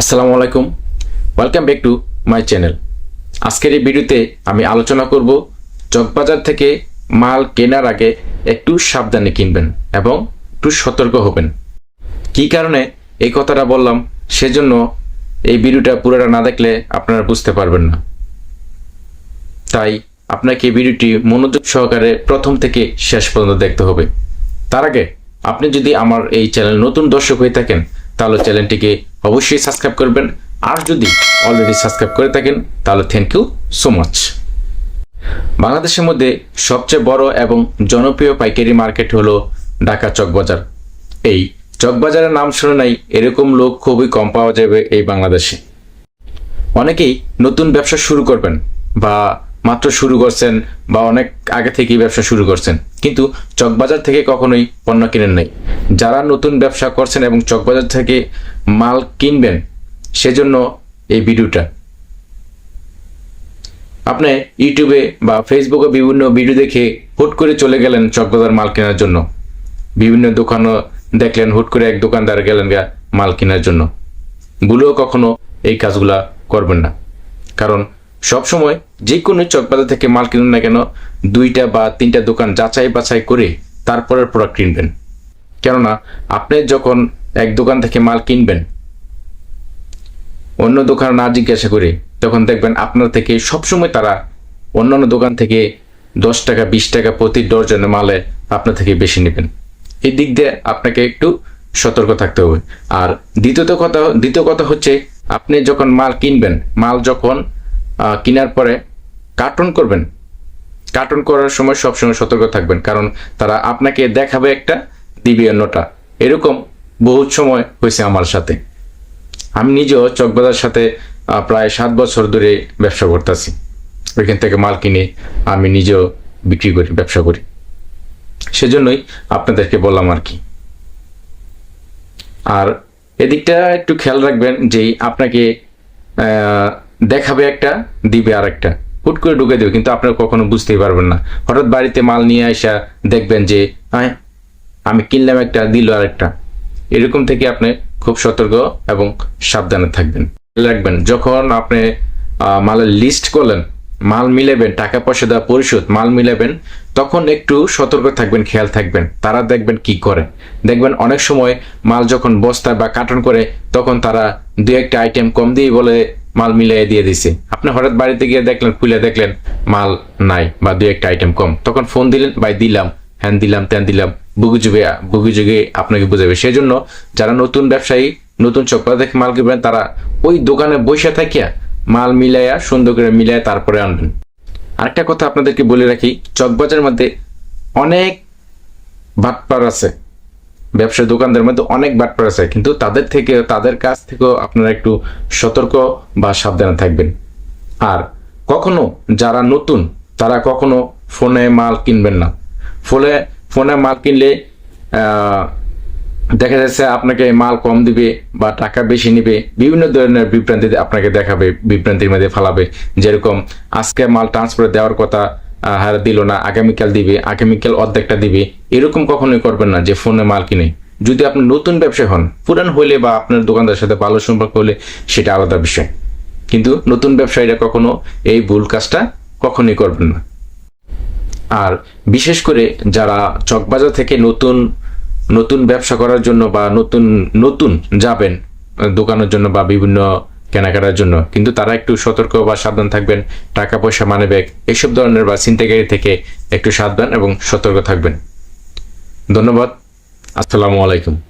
আসসালামু আলাইকুম। Welcome back to my channel আজকের এই ভিডিওতে আমি আলোচনা করব চকবাজার থেকে মাল কেনার আগে একটু সাবধানে কিনবেন এবং একটু সতর্ক হবেন। কী কারণে এই কথাটা বললাম সেজন্য এই ভিডিওটা পুরোটা না দেখলে আপনারা বুঝতে পারবেন না। তাই আপনাকে এই ভিডিওটি মনোযোগ সহকারে প্রথম থেকে শেষ পর্যন্ত দেখতে হবে। তার আগে আপনি যদি আমার এই চ্যানেল নতুন দর্শক হয়ে থাকেন, তাহলে চ্যানেলটিকে অবশ্যই সাবস্ক্রাইব করবেন। আর যদি অলরেডি সাবস্ক্রাইব করে থাকেন, তাহলে থ্যাংক ইউ সো মাচ বাংলাদেশের মধ্যে সবচেয়ে বড় এবং জনপ্রিয় পাইকারি মার্কেট হলো ঢাকা চকবাজার। এই চকবাজারের নাম শুনে নাই এরকম লোক খুবই কম পাওয়া যাবে এই বাংলাদেশে। অনেকেই নতুন ব্যবসা শুরু করবেন বা মাত্র শুরু করছেন বা অনেক আগে থেকেই ব্যবসা শুরু করছেন। কিন্তু চকবাজার থেকে কখনোই পণ্য কিনেন নাই। যারা নতুন ব্যবসা করছেন এবং চকবাজার থেকে মাল কিনবেন, সেজন্য এই ভিডিওটা। আপনি ইউটিউবে বা ফেসবুকে বিভিন্ন ভিডিও দেখে হুট করে চলে গেলেন চকবাজার মাল কেনার জন্য। বিভিন্ন দোকানও দেখলেন, হুট করে এক দোকানদার গেলেন গা মাল কেনার জন্য। ভুলেও কখনো এই কাজগুলা করবেন না। কারণ সবসময় যে কোনো চকবাজার থেকে মাল কিনুন না কেন, দুইটা বা তিনটা দোকান যাচাই বাছাই করে তারপরে প্রোডাক্ট কিনবেন। কেননা, আপনি যখন এক দোকান থেকে মাল কিনবেন, অন্য দোকান না জিজ্ঞাসা করে, তখন দেখবেন আপনার থেকে সবসময় তারা অন্যান্য দোকান থেকে দশ টাকা, বিশ টাকা প্রতি ডজনে মালে আপনার থেকে বেশি নেবেন। এই দিক দিয়ে আপনাকে একটু সতর্ক থাকতে হবে। আর দ্বিতীয়ত কথা, দ্বিতীয় কথা হচ্ছে, আপনি যখন মাল কিনবেন, মাল যখন কেনার পরে কার্টন করবেন। কার্টন করার সময় সবসময় সতর্ক থাকবেন, কারণ তারা আপনাকে দেখাবে একটা, দিবে অন্যটা। এরকম বহুত সময় হয়েছে আমার সাথে। আমি নিজেও চকবাজার সাথে প্রায় সাত বছর ধরে ব্যবসা করতেছি। ওইখান থেকে মাল কিনে আমি নিজেও বিক্রি করি, ব্যবসা করি। সেজন্যই আপনাদেরকে বললাম আর কি। আর এদিকটা একটু খেয়াল রাখবেন যে আপনাকে দেখাবে একটা, দিবে আর একটা হুট করে ঢুকে দেবে, কিন্তু আপনারা কখনো বুঝতেই পারবেন না। হঠাৎ বাড়িতে মাল নিয়ে আসা দেখবেন যে হ্যাঁ আমি কিনলাম একটা, দিল আর একটা এরকম থেকে আপনি খুব সতর্ক এবং সাবধানে থাকবেন। রাখবেন, যখন আপনি মালের লিস্ট করলেন, মাল মিলাবেন, টাকা পয়সা দেওয়া পরিশোধ, মাল মিলাবেন, তখন একটু সতর্ক থাকবেন, খেয়াল থাকবেন। তারা দেখবেন কি করে। দেখবেন অনেক সময় মাল যখন বস্তায় বা কার্টন করে, তখন তারা দু একটা আইটেম কম দিয়ে বলে মাল মিলিয়ে দিয়ে দিছে। আপনি হঠাৎ বাড়িতে গিয়ে দেখলেন খুলে দেখলেন মাল নাই বা দু একটা আইটেম কম। তখন ফোন দিলেন, ভাই, দিলাম, হ্যান দিলাম, ত্যান দিলাম বুগু যুগে বুগু যুগে আপনাকে বুঝাবে। সেই জন্য যারা নতুন ব্যবসায়ী, নতুন চক্র থেকে মাল কিনবেন, তারা ওই দোকানে বসে থাকিয়া মাল মিলাইয়া, সুন্দর করে মিলাইয়া তারপরে আনবেন। আরেকটা কথা আপনাদেরকে বলে রাখি, চকবাজারের মধ্যে অনেক বাটপার আছে। ব্যবসায়ী দোকানদের মধ্যে অনেক বাটপার আছে কিন্তু তাদের থেকে, তাদের কাছ থেকেও আপনারা একটু সতর্ক বা সাবধানে থাকবেন। আর কখনো যারা নতুন, তারা কখনো ফোনে মাল কিনবেন না। ফোনে ফোনে মাল কিনলে দেখা যাচ্ছে আপনাকে মাল কম দিবে বা টাকা বেশি নিবে, বিভিন্ন ধরনের বিভ্রান্তি আপনাকে দেখাবে, বিভ্রান্তির মধ্যে ফালাবে। যেরকম আজকে মাল ট্রান্সফার দেওয়ার কথা হার দিল না, আগামীকাল দিবে, আগামীকাল অর্ধেকটা দিবে, এরকম কখনোই করবেন না যে ফোনে মাল কিনে। যদি আপনি নতুন ব্যবসা হন, পুরান হলে বা আপনার দোকানদার সাথে ভালো সম্পর্ক হলে সেটা আলাদা বিষয়। কিন্তু নতুন ব্যবসায়ীরা কখনো এই ভুল কাজটা কখনোই করবেন না। আর বিশেষ করে যারা চকবাজার থেকে নতুন নতুন ব্যবসা করার জন্য বা নতুন নতুন যাবেন, দোকানের জন্য বা বিভিন্ন কেনাকাটার জন্য। কিন্তু তারা একটু সতর্ক বা সাবধান থাকবেন। টাকা পয়সা মানে ব্যাগ। এসব ধরনের বা ছিনতাইকারী থেকে একটু সাবধান এবং সতর্ক থাকবেন। ধন্যবাদ। আসসালামু আলাইকুম।